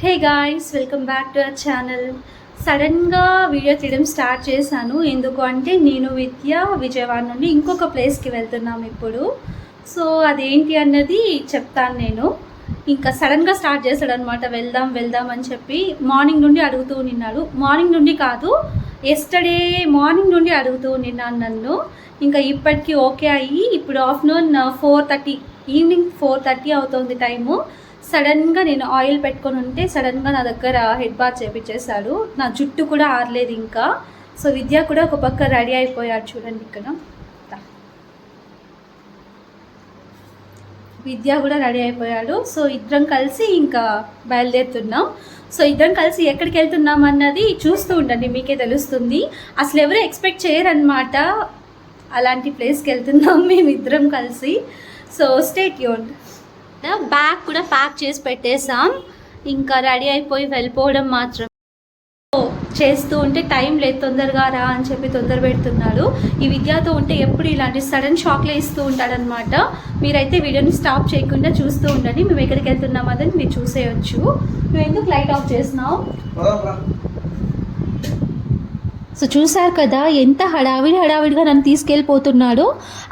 Hey guys welcome back to our channel సడన్గా video తీయడం start చేశాను. ఎందుకు అంటే నేను విద్య విజయవాడ నుండి ఇంకొక ప్లేస్కి వెళ్తున్నాం ఇప్పుడు. సో అదేంటి అన్నది చెప్తాను నేను. ఇంకా సడన్గా స్టార్ట్ చేశాడు అనమాట వెళ్దాం వెళ్దాం అని చెప్పి మార్నింగ్ నుండి అడుగుతూ నిన్నాడు. మార్నింగ్ నుండి కాదు ఎస్టర్డే మార్నింగ్ నుండి అడుగుతూ నిన్నాను నన్ను. ఇంకా ఇప్పటికీ ఓకే అయ్యి ఇప్పుడు afternoon four thirty evening four thirty అవుతుంది టైము సడన్గా నేను ఆయిల్ పెట్టుకొని ఉంటే సడన్గా నా దగ్గర హెడ్ బాత్ చేపించేశాడు. నా జుట్టు కూడా ఆరలేదు ఇంకా. సో విద్య కూడా ఒక పక్క రెడీ అయిపోయాడు చూడండి ఇక్కడ. విద్య కూడా రెడీ అయిపోయాడు. సో ఇద్దరం కలిసి ఇంకా బయలుదేరుతున్నాం. సో ఇద్దరం కలిసి ఎక్కడికి వెళ్తున్నాం అన్నది చూస్తూ ఉండండి మీకే తెలుస్తుంది. అసలు ఎవరు ఎక్స్పెక్ట్ చేయరనమాట అలాంటి ప్లేస్కి వెళ్తున్నాం మేము ఇద్దరం కలిసి. సో స్టేట్ యూన్ బ్యాగ్ కూడా ప్యాక్ చేసి పెట్టేసాం ఇంకా రెడీ అయిపోయి వెళ్ళిపోవడం మాత్రం. చేస్తూ ఉంటే టైం లేదు తొందరగా రా అని చెప్పి తొందర పెడుతున్నాడు. ఈ విద్యతో ఉంటే ఎప్పుడు ఇలాంటి సడన్ షాక్లే ఇస్తూ ఉంటాడనమాట మీరైతే వీడియోని స్టాప్ చేయకుండా చూస్తూ ఉండండి. మేము ఎక్కడికి వెళ్తున్నాం అదని మీరు చూసేయచ్చు. నువ్వు ఎందుకు లైట్ ఆఫ్ చేసినావు సో చూశారు కదా ఎంత హడావిడి హడావిడిగా నన్ను తీసుకెళ్ళిపోతున్నాడో.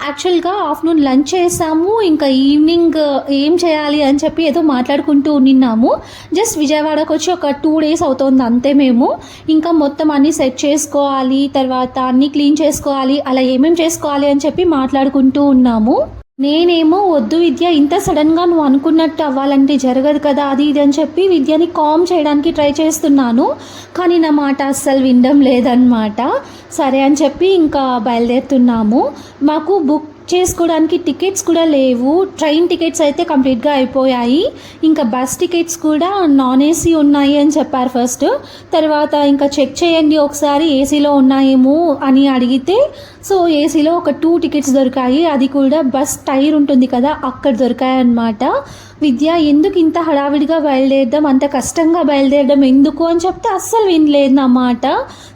యాక్చువల్గా ఆఫ్టర్నూన్ లంచ్ చేసాము ఇంకా ఈవినింగ్ ఏం చేయాలి అని చెప్పి ఏదో మాట్లాడుకుంటూ నిన్నాము. జస్ట్ విజయవాడకు వచ్చి ఒక టూ డేస్ అవుతుంది అంతే మేము. ఇంకా మొత్తం అన్నీ సెట్ చేసుకోవాలి తర్వాత అన్నీ క్లీన్ చేసుకోవాలి అలా ఏమేమి చేసుకోవాలి అని చెప్పి మాట్లాడుకుంటూ ఉన్నాము. నేనేమో వద్దు విద్య ఇంత సడన్గా నువ్వు అనుకున్నట్టు అవ్వాలంటే జరగదు కదా అది ఇది అని చెప్పి విద్యని కామ్ చేయడానికి ట్రై చేస్తున్నాను. కానీ నా మాట అస్సలు వినడం లేదనమాట సరే అని చెప్పి ఇంకా బయలుదేరుతున్నాము. మాకు బుక్ చేసుకోవడానికి టికెట్స్ కూడా లేవు. ట్రైన్ టికెట్స్ అయితే కంప్లీట్గా అయిపోయాయి. ఇంకా బస్ టికెట్స్ కూడా నాన్ ఏసీ ఉన్నాయి అని చెప్పారు ఫస్ట్ తర్వాత ఇంకా చెక్ చేయండి ఒకసారి ఏసీలో ఉన్నాయేమో అని అడిగితే సో ఏసీలో ఒక టూ టికెట్స్ దొరికాయి. అది కూడా బస్ టైర్ ఉంటుంది కదా అక్కడ దొరికాయి అన్నమాట విద్య ఎందుకు ఇంత హడావిడిగా బయలుదేరడం? అంత కష్టంగా బయలుదేరడం ఎందుకు అని చెప్తే అస్సలు వినలేదు అన్నమాట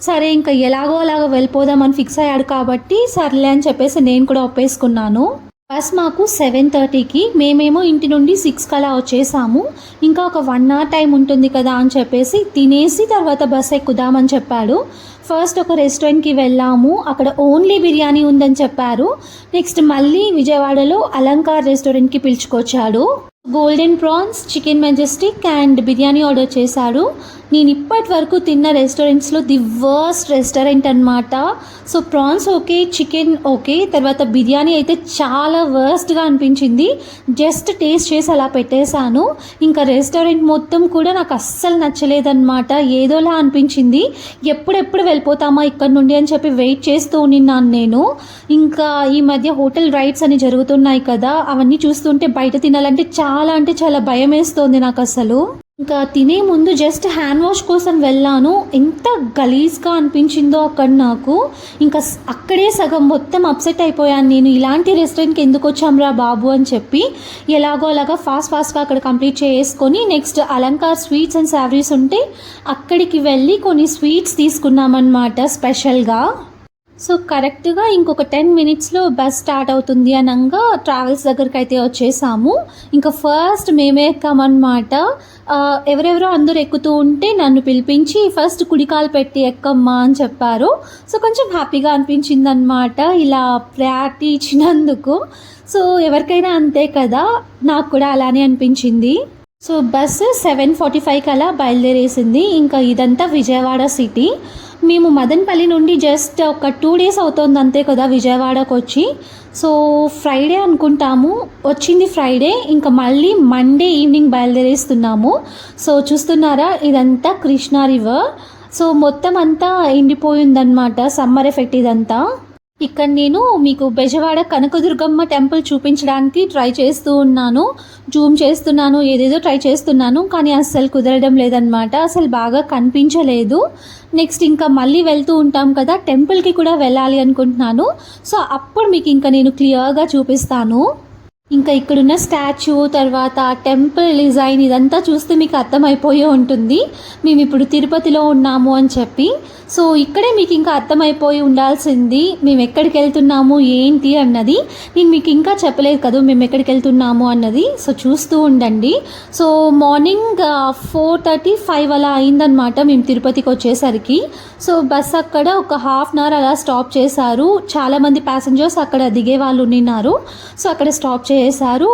సరే ఇంకా ఎలాగో అలాగో వెళ్ళిపోదామని ఫిక్స్ అయ్యాడు కాబట్టి సర్లే అని చెప్పేసి నేను కూడా ఒప్పేసుకున్నాను. బస్ మాకు సెవెన్ థర్టీకి మేమేమో ఇంటి నుండి సిక్స్కి అలా వచ్చేసాము. ఇంకా ఒక వన్ అవర్ టైం ఉంటుంది కదా అని చెప్పేసి తినేసి తర్వాత బస్ ఎక్కుదామని చెప్పాడు. ఫస్ట్ ఒక రెస్టారెంట్కి వెళ్ళాము. అక్కడ ఓన్లీ బిర్యానీ ఉందని చెప్పారు. నెక్స్ట్ మళ్ళీ విజయవాడలో అలంకార్ రెస్టారెంట్కి పిలుచుకొచ్చాడు. Golden prawns chicken majestic and biryani order చేశాడు నేను ఇప్పటి వరకు తిన్న రెస్టారెంట్స్లో ది వర్స్ట్ రెస్టారెంట్ అనమాట so prawns okay chicken okay తర్వాత బిర్యానీ అయితే చాలా వర్స్ట్గా అనిపించింది. జస్ట్ టేస్ట్ చేసి అలా పెట్టేశాను. ఇంకా రెస్టారెంట్ మొత్తం కూడా నాకు అస్సలు నచ్చలేదన్నమాట. ఏదోలా అనిపించింది. ఎప్పుడెప్పుడు వెళ్ళిపోతామా ఇక్కడ నుండి అని చెప్పి వెయిట్ చేస్తూ ఉన్నాను నేను. ఇంకా ఈ మధ్య హోటల్ రైడ్స్ అని జరుగుతున్నాయి కదా అవన్నీ చూస్తుంటే బయట తినాలంటే చాలా అంటే చాలా భయం వేస్తోంది నాకు అసలు ఇంకా తినే ముందు జస్ట్ హ్యాండ్ వాష్ కోసం వెళ్ళాను. ఎంత గలీజ్గా అనిపించిందో అక్కడ నాకు. ఇంకా అక్కడే సగం మొత్తం అప్సెట్ అయిపోయాను నేను. ఇలాంటి రెస్టారెంట్కి ఎందుకు వచ్చాంరా బాబు అని చెప్పి ఎలాగో అలాగా ఫాస్ట్ ఫాస్ట్గా అక్కడ కంప్లీట్ చేసుకొని next Alankar sweets and saris ఉంటే అక్కడికి వెళ్ళి కొన్ని స్వీట్స్ తీసుకున్నామన్నమాట స్పెషల్గా. సో కరెక్ట్గా ఇంకొక టెన్ మినిట్స్లో బస్ స్టార్ట్ అవుతుంది అనగా ట్రావెల్స్ దగ్గరికి అయితే వచ్చేసాము. ఇంకా ఫస్ట్ మేమే ఎక్కామన్నమాట. ఎవరెవరో అందరూ ఎక్కుతూ ఉంటే నన్ను పిలిపించి ఫస్ట్ కుడికాలు పెట్టి ఎక్కమ్మా అని చెప్పారు. సో కొంచెం హ్యాపీగా అనిపించింది అనమాట ఇలా ప్రయారిటీ ఇచ్చినందుకు. సో ఎవరికైనా అంతే కదా నాకు కూడా అలానే అనిపించింది. సో బస్సు సెవెన్ ఫార్టీ ఫైవ్కి అలా బయలుదేరేసింది. ఇంకా ఇదంతా విజయవాడ సిటీ. మేము మదన్పల్లి నుండి జస్ట్ ఒక టూ డేస్ అవుతుంది అంతే కదా విజయవాడకు వచ్చి. సో ఫ్రైడే అనుకుంటాము. వచ్చింది ఫ్రైడే ఇంకా మళ్ళీ మండే ఈవినింగ్ బయలుదేరేస్తున్నాము. సో చూస్తున్నారా? ఇదంతా కృష్ణా రివర్ సో మొత్తం అంతా ఎండిపోయిందనమాట సమ్మర్ ఎఫెక్ట్ ఇదంతా. ఇక్కడ నేను మీకు బెజవాడ కనకదుర్గమ్మ టెంపుల్ చూపించడానికి ట్రై చేస్తూ ఉన్నాను జూమ్ చేస్తున్నాను ఏదేదో ట్రై చేస్తున్నాను కానీ అస్సలు కుదరడం లేదనమాట అసలు బాగా కనిపించలేదు. నెక్స్ట్ ఇంకా మళ్ళీ వెళ్తూ ఉంటాం కదా టెంపుల్కి కూడా వెళ్ళాలి అనుకుంటున్నాను. సో అప్పుడు మీకు ఇంకా నేను క్లియర్గా చూపిస్తాను. ఇంకా ఇక్కడున్న స్టాచ్యూ తర్వాత టెంపుల్ డిజైన్ ఇదంతా చూస్తే మీకు అర్థమైపోయే ఉంటుంది. మేము ఇప్పుడు తిరుపతిలో ఉన్నాము అని చెప్పి. సో ఇక్కడే మీకు ఇంకా అర్థమైపోయి ఉండాల్సింది మేము ఎక్కడికి వెళ్తున్నాము ఏంటి అన్నది. నేను మీకు ఇంకా చెప్పలేదు కదా మేము ఎక్కడికి వెళ్తున్నాము అన్నది. సో చూస్తూ ఉండండి. So morning four thirty five అలా అయిందనమాట మేము తిరుపతికి వచ్చేసరికి. సో బస్ అక్కడ ఒక హాఫ్ అన్ అవర్ అలా స్టాప్ చేశారు. చాలామంది ప్యాసింజర్స్ అక్కడ దిగే వాళ్ళు ఉన్నారు. సో అక్కడ స్టాప్ చేశారు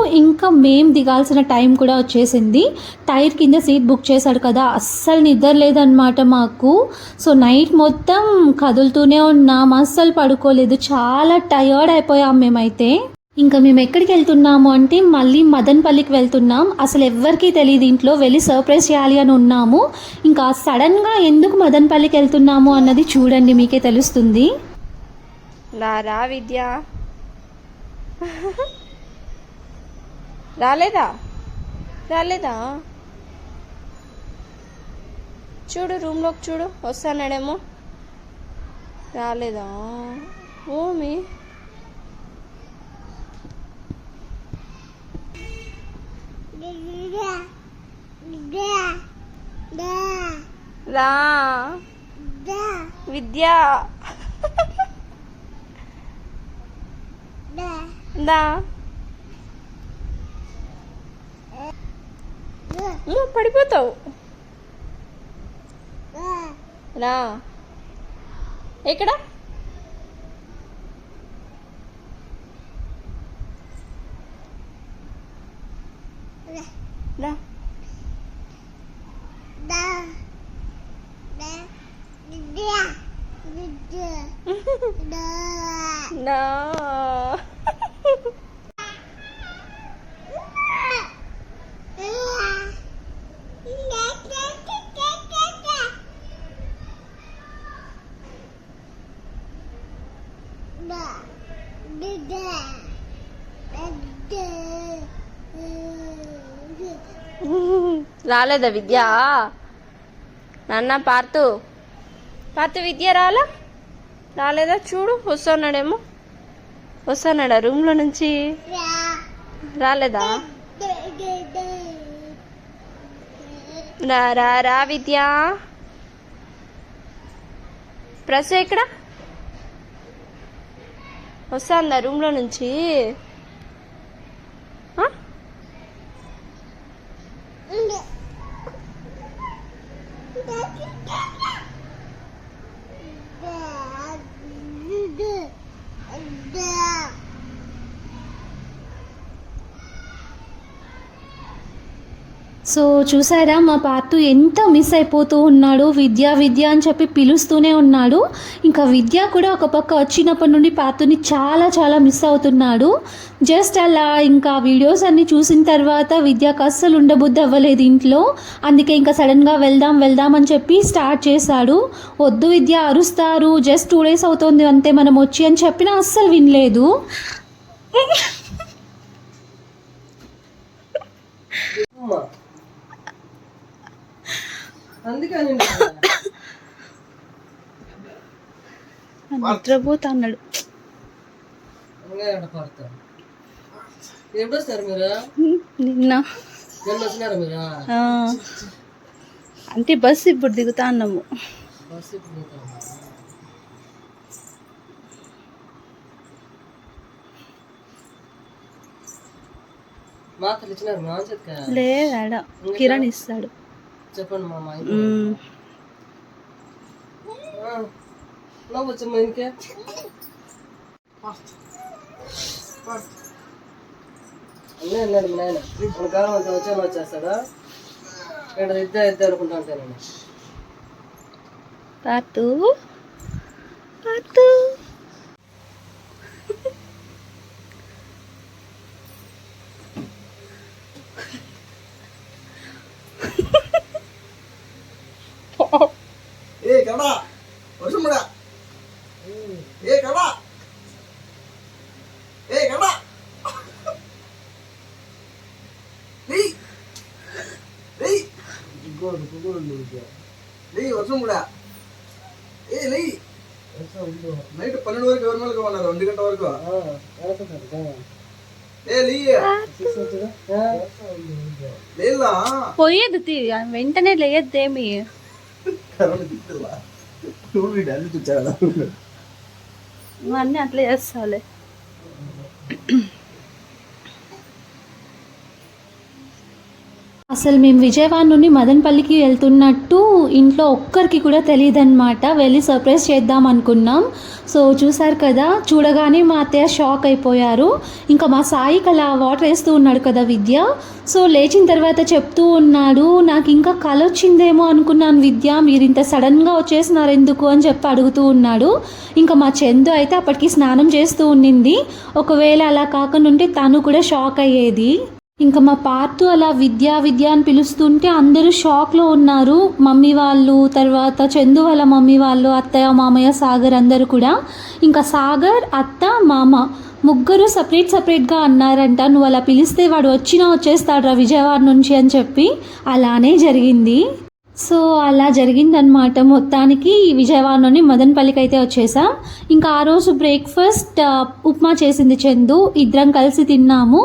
ఇంకా మేము దిగాల్సిన టైం కూడా వచ్చేసింది. టైర్ కింద సీట్ బుక్ చేశాడు కదా అస్సలు నిద్ర లేదనమాట మాకు. సో నైట్ మొత్తం కదులుతూనే ఉన్నాం అస్సలు పడుకోలేదు. చాలా టయర్డ్ అయిపోయాం మేమైతే. ఇంకా మేము ఎక్కడికి వెళ్తున్నాము అంటే మళ్ళీ మదన్పల్లికి వెళ్తున్నాం. అసలు ఎవ్వరికీ తెలియదు ఇంట్లో వెళ్ళి సర్ప్రైజ్ చేయాలి అని ఉన్నాము. ఇంకా సడన్గా ఎందుకు మదన్పల్లికి వెళ్తున్నాము అన్నది చూడండి మీకే తెలుస్తుంది. రా విద్య. రాలేదా? రాలేదా? చూడు రూమ్లోకి చూడు. వస్తానాడేమో. రాలేదా? ఓమి. రా. విద్య. దా. అమ్మో, పడిపోతావు. రా. ఎక్కడ? రా. నా రాలేదా విద్య? నాన్న పార్తు. పార్తు విద్య రాలా? రాలేదా? చూడు వస్తున్నాడేమో. వస్తున్నాడా రూమ్లో నుంచి? రాలేదా? రా రా రా విద్య. ప్రసే ఇక్కడ వస్తుందా రూమ్లో నుంచి? సో చూసారా మా పార్తు ఎంత మిస్ అయిపోతూ ఉన్నాడు. విద్య విద్య అని చెప్పి పిలుస్తూనే ఉన్నాడు. ఇంకా విద్య కూడా ఒక పక్క వచ్చినప్పటి నుండి పార్తుని చాలా చాలా మిస్ అవుతున్నాడు. జస్ట్ అలా ఇంకా వీడియోస్ అన్ని చూసిన తర్వాత విద్యకు అస్సలు ఉండబుద్ధి అవ్వలేదు ఇంట్లో. అందుకే ఇంకా సడన్గా వెళ్దాం వెళ్దాం అని చెప్పి స్టార్ట్ చేశాడు. వద్దు విద్య అరుస్తారు. జస్ట్ టూ డేస్ అవుతుంది అంతే మనం వచ్చి అని చెప్పినా అస్సలు వినలేదు. అమ్మా. అందుకని నిద్రపోతున్నాడు పడతారు ఎప్పుడు వస్తారు మీరు? నిన్న. నిన్న వచ్చినారా మీరు? అంటే బస్సు ఇప్పుడు దిగుతా అన్నాము. మాటలు ఇచ్చినారు మా చేతికి కిరణ్ ఇస్తాడు. చెప్పండి మా. నవ్వు వచ్చమ్మా ఇంకే. అన్నీ అన్నాడు మీ నాయన. మన కాలం అంతా వచ్చాను వచ్చేస్తాడా? ఇక్కడ ఇద్దరు ఇద్దరు అనుకుంటా ఉంటాను నేను. పాతు పాతు ఏ కడా వర్షముడా ఏ కడా ఏ కడా లేయ్ లేయ్ గుగ్గోడు గుగ్గోడు ఉంది లేయ్ వర్షముడా ఏ లేయ్ ఇంకా ఉండు. నైట్ పన్నెండు వరకు ఎవరి మేలుగా ఉన్నారు ఒంటి గంట వరకు ఆ, వెనకుంటారు, దా. ఏ లీ లేదా పోయేది తీ వెంటనే లేయద్దేమి కరోనా తిట్టులా చూడు వీడు అన్ని చూచాడు నువ్వు అన్నీ అట్లా చేస్తావులే. అసలు మేము విజయవాడ నుండి మదనపల్లికి వెళ్తున్నట్టు ఇంట్లో ఒక్కరికి కూడా తెలియదన్నమాట. వెళ్ళి సర్ప్రైజ్ చేద్దాం అనుకున్నాం. సో చూసారు కదా చూడగానే మా అత్తయ్య షాక్ అయిపోయారు. ఇంకా మా సాయికి అలా వాటర్ వేస్తూ ఉన్నాడు కదా విద్య. సో లేచిన తర్వాత చెప్తూ ఉన్నాడు నాకు ఇంకా కల వచ్చిందేమో అనుకున్నాను విద్య. మీరు ఇంత సడన్గా వచ్చేసినారు ఎందుకు? అని చెప్పి అడుగుతూ ఉన్నాడు. ఇంకా మా చందు అయితే అప్పటికి స్నానం చేస్తూ ఉండింది. ఒకవేళ అలా కాకుండా ఉంటే తను కూడా షాక్ అయ్యేది. ఇంకా మా పార్తు అలా విద్య విద్య అని పిలుస్తుంటే అందరూ షాక్లో ఉన్నారు. మమ్మీ వాళ్ళు తర్వాత చందు వాళ్ళ మమ్మీ వాళ్ళు అత్తయ్య మామయ్య సాగర్ అందరూ కూడా. ఇంకా సాగర్ అత్త మామ ముగ్గురు సపరేట్ సపరేట్గా అన్నారంట నువ్వు అలా పిలిస్తే వాడు వచ్చినా వచ్చేస్తాడు రా విజయవాడ నుంచి అని చెప్పి. అలానే జరిగింది. సో అలా జరిగిందనమాట మొత్తానికి విజయవాడలోని మదనపల్లికి అయితే వచ్చేసాం. ఇంకా ఆ రోజు బ్రేక్ఫాస్ట్ ఉప్మా చేసింది చందు. ఇద్దరం కలిసి తిన్నాము.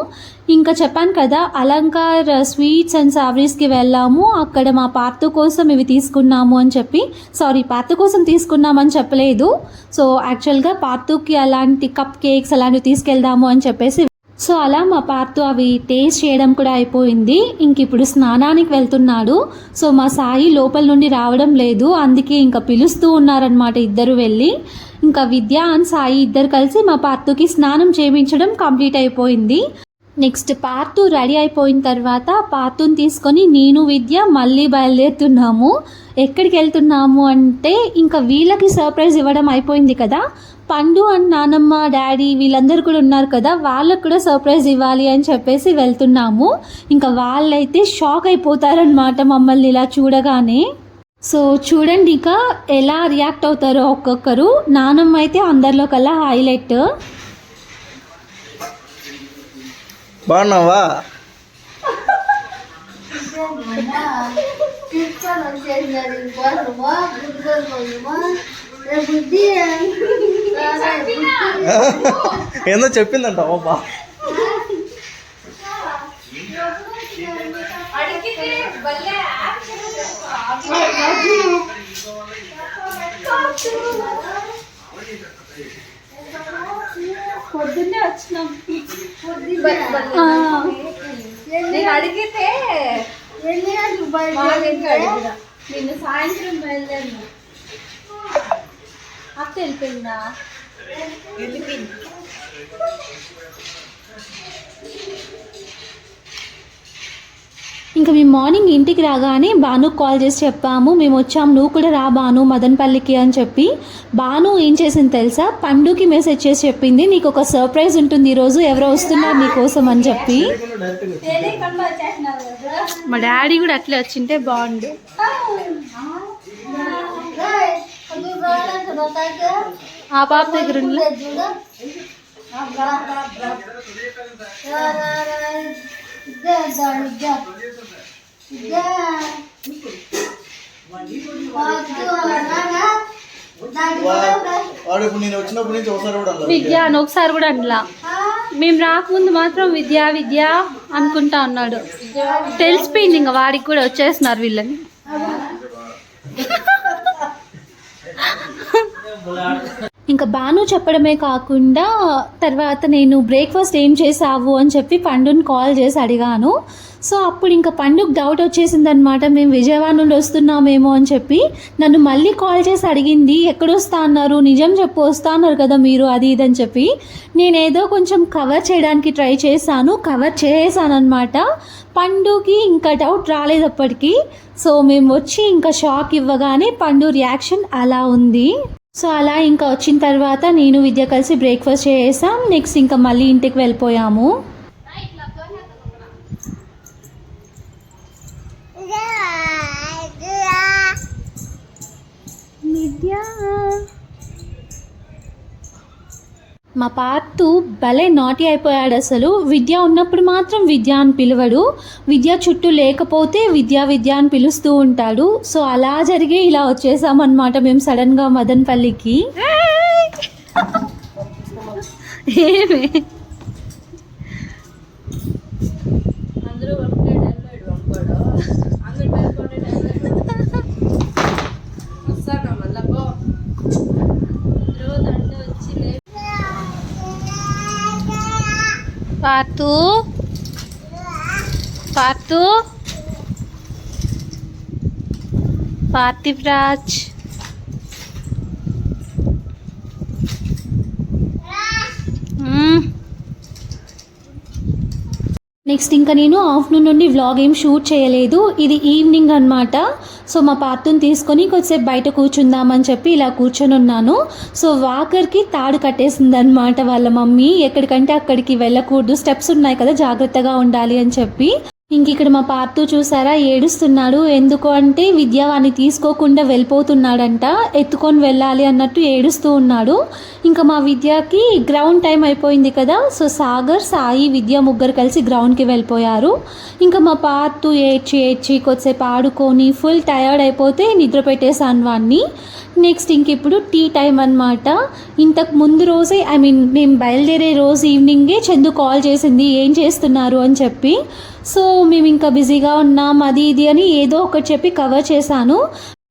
ఇంకా చెప్పాను కదా అలంకార్ స్వీట్స్ అండ్ సావరీస్కి వెళ్ళాము. అక్కడ మా పార్త కోసం ఇవి తీసుకున్నాము అని చెప్పి సారీ పార్త కోసం తీసుకున్నామని చెప్పలేదు. సో యాక్చువల్గా పార్తుకి అలాంటి కప్ కేక్స్ అలాంటివి తీసుకెళ్దాము అని చెప్పేసి సో అలా మా పార్తు అవి టేస్ట్ చేయడం కూడా అయిపోయింది. ఇంక ఇప్పుడు స్నానానికి వెళ్తున్నాడు. సో మా సాయి లోపల నుండి రావడం లేదు. అందుకే ఇంకా పిలుస్తూ ఉన్నారనమాట ఇద్దరు వెళ్ళి. ఇంకా విద్య అండ్ సాయి ఇద్దరు కలిసి మా పార్తుకి స్నానం చేయించడం కంప్లీట్ అయిపోయింది. నెక్స్ట్ పార్తు రెడీ అయిపోయిన తర్వాత పార్తుని తీసుకొని నేను విద్య మళ్ళీ బయలుదేరుతున్నాము. ఎక్కడికి వెళ్తున్నాము అంటే ఇంకా వీళ్ళకి సర్ప్రైజ్ ఇవ్వడం అయిపోయింది కదా. పండు అండ్ నానమ్మ డాడీ వీళ్ళందరూ కూడా ఉన్నారు కదా వాళ్ళకు కూడా సర్ప్రైజ్ ఇవ్వాలి అని చెప్పేసి వెళ్తున్నాము. ఇంకా వాళ్ళైతే షాక్ అయిపోతారనమాట మమ్మల్ని ఇలా చూడగానే. సో చూడండి ఇక ఎలా రియాక్ట్ అవుతారో ఒక్కొక్కరు. నానమ్మ అయితే అందరిలో కల్లా హైలైట్ బాగున్నావా? ఏందో చెప్పిందంట బా. పొద్దున్నే వచ్చినాం. నేను అడిగితే నిన్ను సాయంత్రం బయలుదేరిన అక్క వెళ్ళిపోయిందా? వెళ్ళిపోయింది. ఇంకా మేము మార్నింగ్ ఇంటికి రాగానే బాను కాల్ చేసి చెప్పాము. మేము వచ్చాము. నువ్వు కూడా రా బాను మదనపల్లికి అని చెప్పి. బాను ఏం చేసింది తెలుసా? పండుకి మెసేజ్ చేసి చెప్పింది. నీకు ఒక సర్ప్రైజ్ ఉంటుంది ఈరోజు ఎవరో వస్తున్నారు నీ కోసం అని చెప్పి. మా డాడీ కూడా అట్లే వచ్చింటే బాగుండు. ఆ పాప దగ్గర విద్య అని ఒకసారి కూడా అనలా మేము రాకముందు మాత్రం విద్య విద్య అనుకుంటా ఉన్నాడు. తెలిసిపోయింది ఇంకా వాడికి కూడా వచ్చేస్తున్నారు వీళ్ళని. ఇంకా బాను చెప్పడమే కాకుండా తర్వాత నేను బ్రేక్ఫాస్ట్ ఏం చేసావు అని చెప్పి పండుని కాల్ చేసి అడిగాను. సో అప్పుడు ఇంకా పండుగ డౌట్ వచ్చేసిందనమాట మేము విజయవాడ నుండి వస్తున్నామేమో అని చెప్పి నన్ను మళ్ళీ కాల్ చేసి అడిగింది ఎక్కడొస్తా అన్నారు? నిజం చెప్పు వస్తా అన్నారు కదా మీరు అది ఇది అని చెప్పి. నేనేదో కొంచెం కవర్ చేయడానికి ట్రై చేశాను కవర్ చేసాను పండుకి ఇంకా డౌట్ రాలేదు అప్పటికి. సో మేము వచ్చి ఇంకా షాక్ ఇవ్వగానే పండు రియాక్షన్ అలా ఉంది. సో అలా ఇంకా వచ్చిన తర్వాత నేను విద్య కలిసి బ్రేక్ఫాస్ట్ చేసాం నెక్స్ట్ ఇంకా మళ్ళీ ఇంటికి వెళ్ళిపోయాము. విద్య. మా పార్తు భలే నాటి అయిపోయాడు అసలు. విద్య ఉన్నప్పుడు మాత్రం విద్య అని పిలవడు. విద్య చుట్టూ లేకపోతే విద్య విద్య అని పిలుస్తూ ఉంటాడు. సో అలా జరిగి ఇలా వచ్చేసామన్నమాట మేము సడన్గా మదన్పల్లికి. ఏమి? పార్తు. పార్తు. పార్థివ్ రాజ్ నెక్స్ట్ ఇంకా నేను ఆఫ్టర్నూన్ నుండి వ్లాగ్ ఏం షూట్ చేయలేదు. ఇది ఈవినింగ్ అనమాట సో మా పార్తుని తీసుకొని కొద్దిసేపు బయట కూర్చుందామని చెప్పి ఇలా కూర్చొని ఉన్నాను. సో వాకర్కి తాడు కట్టేసిందనమాట వాళ్ళ మమ్మీ. ఎక్కడికంటే అక్కడికి వెళ్ళకూడదు. స్టెప్స్ ఉన్నాయి కదా జాగ్రత్తగా ఉండాలి అని చెప్పి. ఇంక ఇక్కడ మా పార్తు చూసారా? ఏడుస్తున్నాడు. ఎందుకు అంటే విద్య తీసుకోకుండా వెళ్ళిపోతున్నాడంట. ఎత్తుకొని వెళ్ళాలి అన్నట్టు ఏడుస్తూ ఉన్నాడు. ఇంకా మా విద్యకి గ్రౌండ్ టైం అయిపోయింది కదా. సో సాగర్ సాయి విద్య ముగ్గురు కలిసి గ్రౌండ్కి వెళ్ళిపోయారు. ఇంకా మా పార్తు ఏడ్చి ఏడ్చి కొద్దిసేపు ఆడుకొని ఫుల్ టయర్డ్ అయిపోతే నిద్ర పెట్టేశాను వాడిని నెక్స్ట్ ఇంక ఇప్పుడు టీ టైం అనమాట ఇంతకు ముందు రోజే ఐ మీన్ మేము బయలుదేరే రోజు ఈవినింగే చందు కాల్ చేసింది. ఏం చేస్తున్నారు? అని చెప్పి సో మేము ఇంకా బిజీగా ఉన్నాం అది ఇది అని ఏదో ఒకటి చెప్పి కవర్ చేశాను.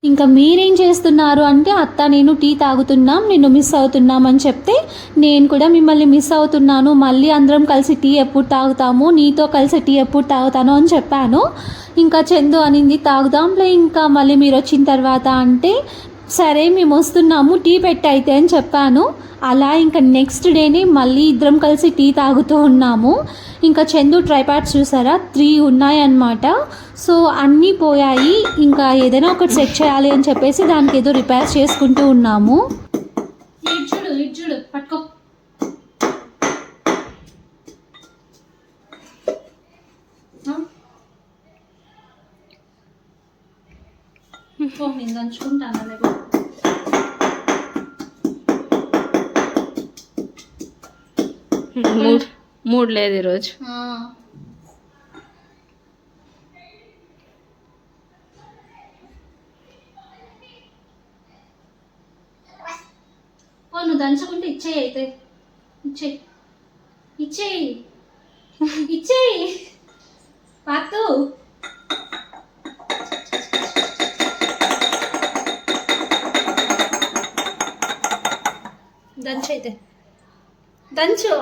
ఇంకా మీరేం చేస్తున్నారు అంటే అత్త నేను టీ తాగుతున్నాం నిన్ను మిస్ అవుతున్నాం అని చెప్తే నేను కూడా మిమ్మల్ని మిస్ అవుతున్నాను మళ్ళీ అందరం కలిసి టీ ఎప్పుడు తాగుతాము నీతో కలిసి టీ ఎప్పుడు తాగుతాను అని చెప్పాను. ఇంకా చందు అనింది తాగుదాంలే ఇంకా మళ్ళీ మీరు వచ్చిన తర్వాత అంటే సరే మేము వస్తున్నాము టీ పెట్టయితే అని చెప్పాను. అలా ఇంకా నెక్స్ట్ డేనే మళ్ళీ ఇద్దరం కలిసి టీ తాగుతూ ఉన్నాము. ఇంకా చందు ట్రైపాడ్స్ చూసారా? త్రీ ఉన్నాయన్నమాట. సో అన్నీ పోయాయి. ఇంకా ఏదైనా ఒకటి సెట్ చేయాలి అని చెప్పేసి దానికి ఏదో రిపేర్ చేసుకుంటూ ఉన్నాము. ఇడ్జుడు ఇడ్జుడు పట్టుకో. పో, నేను దంచుకుంటాను లేకపోతే మూడ్ మూడ్ లేదు ఈరోజు. దంచు అయితే. దంచు.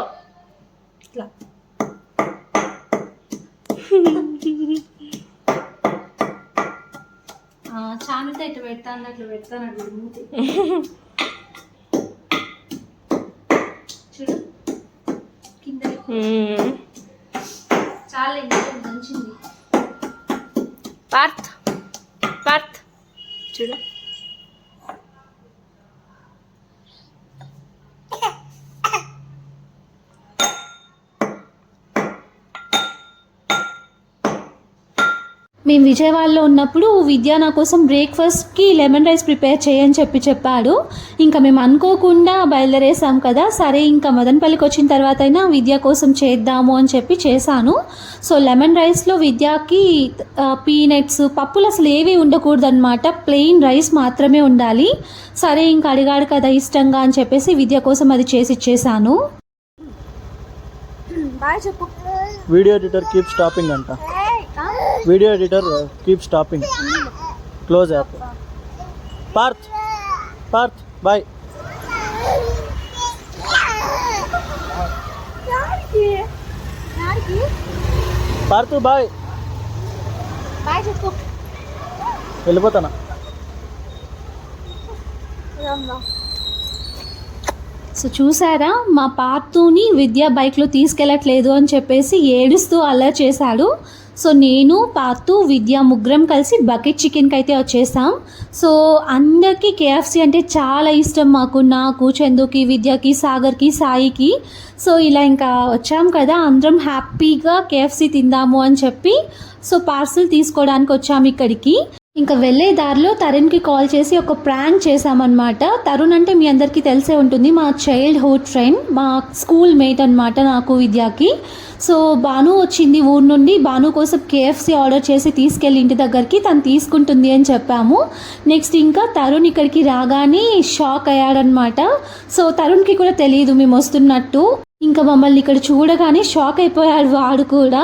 ఇట్లా. చామితే ఇట్లా పెడతాను అట్లా పెడతాను అట్లా మూతి చూడు. కింద. చాలా ఇంకా దంచింది. పార్థ్ పార్థ్ చూడు. మేము విజయవాడలో ఉన్నప్పుడు విద్య నా కోసం బ్రేక్ఫాస్ట్కి లెమన్ రైస్ ప్రిపేర్ చేయని చెప్పి చెప్పాడు. ఇంకా మేము అనుకోకుండా బయలుదేరేసాం కదా. సరే ఇంకా మదనపల్లికి వచ్చిన తర్వాత అయినా విద్య కోసం చేద్దాము అని చెప్పి చేశాను. సో లెమన్ రైస్లో విద్యకి పీనట్స్ పప్పులు అసలు ఏవి ఉండకూడదు అనమాట ప్లెయిన్ రైస్ మాత్రమే ఉండాలి. సరే ఇంకా అడిగాడు కదా ఇష్టంగా అని చెప్పేసి విద్య కోసం అది చేసి ఇచ్చేసాను వీడియో ఎడిటర్ కీప్ స్టాపింగ్ అంట. Video editor keep stopping close app Parth Parth bye Parth bye వెళ్ళిపోతానా so చూసారా? మా పార్తూని విద్య బైక్లో తీసుకెళ్ళట్లేదు అని చెప్పేసి ఏడుస్తూ అలా చేశాడు. సో నేను పాతు విద్య ముగ్గురం కలిసి బకెట్ చికెన్కి అయితే వచ్చేసాం సో అందరికీ కేఎఫ్సి అంటే చాలా ఇష్టం మాకు. నాకు చందుకి విద్యకి సాగర్కి సాయికి. సో ఇలా ఇంకా వచ్చాం కదా. అందరం హ్యాపీగా కేఎఫ్సి తిందాము అని చెప్పి సో పార్సిల్ తీసుకోవడానికి వచ్చాము ఇక్కడికి. ఇంకా వెళ్ళే దారిలో తరుణ్కి కాల్ చేసి ఒక ప్రాంక్ చేశామన్నమాట. తరుణ్ అంటే మీ అందరికీ తెలిసే ఉంటుంది. మా చైల్డ్హుడ్ ఫ్రెండ్ మా స్కూల్ మేట్ అనమాట నాకు విద్యాకి. సో భాను వచ్చింది ఊరు నుండి. భాను కోసం కేఎఫ్సి ఆర్డర్ చేసి తీసుకెళ్ళి ఇంటి దగ్గరికి తను తీసుకుంటుంది అని చెప్పాము. నెక్స్ట్ ఇంకా తరుణ్ ఇక్కడికి రాగానే షాక్ అయ్యాడనమాట సో తరుణ్కి కూడా తెలియదు మేము వస్తున్నట్టు. ఇంకా మమ్మల్ని ఇక్కడ చూడగానే షాక్ అయిపోయాడు వాడు కూడా.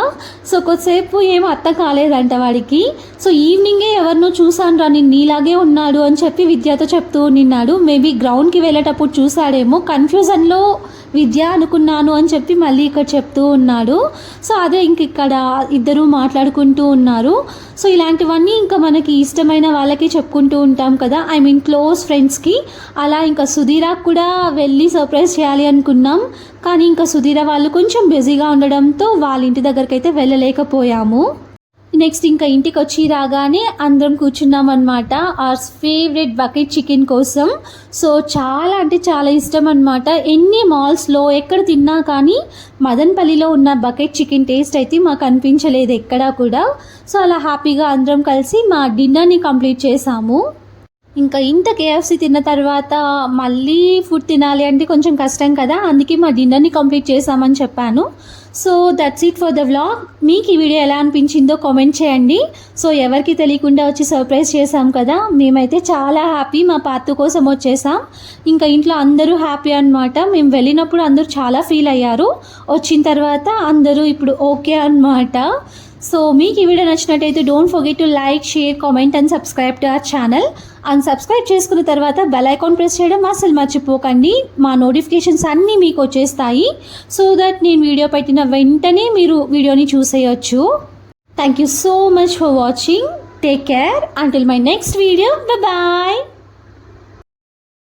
సో కొద్దిసేపు ఏం అర్థం కాలేదంట వాడికి. సో ఈవినింగే ఎవరినో చూసాను రా నేను నీలాగే ఉన్నాడు అని చెప్పి విద్యతో చెప్తూ నిన్నాడు. మేబీ గ్రౌండ్కి వెళ్ళేటప్పుడు చూసాడేమో కన్ఫ్యూజన్లో విద్య అనుకున్నాను అని చెప్పి మళ్ళీ ఇక్కడ చెప్తూ ఉన్నాడు. సో అదే ఇంక ఇక్కడ ఇద్దరు మాట్లాడుకుంటూ ఉన్నారు. సో ఇలాంటివన్నీ ఇంకా మనకి ఇష్టమైన వాళ్ళకి చెప్పుకుంటూ ఉంటాం కదా. ఐ మీన్ క్లోజ్ ఫ్రెండ్స్కి అలా ఇంకా సుధీరా కూడా వెళ్ళి సర్ప్రైజ్ చేయాలి అనుకున్నాం. కానీ ఇంకా సుధీర వాళ్ళు కొంచెం బిజీగా ఉండడంతో వాళ్ళ ఇంటి దగ్గరికి అయితే వెళ్ళలేకపోయాము. నెక్స్ట్ ఇంకా ఇంటికి వచ్చి రాగానే అందరం కూర్చున్నాం అనమాట ఆర్ ఫేవరెట్ బకెట్ చికెన్ కోసం. సో చాలా అంటే చాలా ఇష్టం అనమాట ఎన్ని మాల్స్లో ఎక్కడ తిన్నా కానీ మదన్పల్లిలో ఉన్న బకెట్ చికెన్ టేస్ట్ అయితే మాకు అనిపించలేదు ఎక్కడా కూడా. సో అలా హ్యాపీగా అందరం కలిసి మా డిన్నర్ని కంప్లీట్ చేసాము. ఇంకా ఇంత కేఎఫ్సి తిన్న తర్వాత మళ్ళీ ఫుడ్ తినాలి అంటే కొంచెం కష్టం కదా. అందుకే మా డిన్నర్ని కంప్లీట్ చేసామని చెప్పాను. So that's it for the vlog మీకు ఈ వీడియో ఎలా అనిపించిందో కామెంట్ చేయండి. సో ఎవరికి తెలియకుండా వచ్చి సర్ప్రైజ్ చేసాం కదా. మేమైతే చాలా హ్యాపీ మా పాతు కోసం వచ్చేసాం. ఇంకా ఇంట్లో అందరూ హ్యాపీ అన్నమాట. మేము వెళ్ళినప్పుడు అందరూ చాలా ఫీల్ అయ్యారు. వచ్చిన తర్వాత అందరూ ఇప్పుడు ఓకే అన్నమాట. సో మీకు ఈ వీడియో నచ్చినట్టయితే don't forget to like share comment and subscribe to our channel and subscribe చేసుకున్న తర్వాత బెల్ ఐకాన్ ప్రెస్ చేయడం అసలు మర్చిపోకండి. మా నోటిఫికేషన్స్ అన్నీ మీకు వచ్చేస్తాయి. సో దట్ నేను వీడియో పెట్టిన వెంటనే మీరు వీడియోని చూసేయచ్చు. Thank you so much for watching take care until my next video bye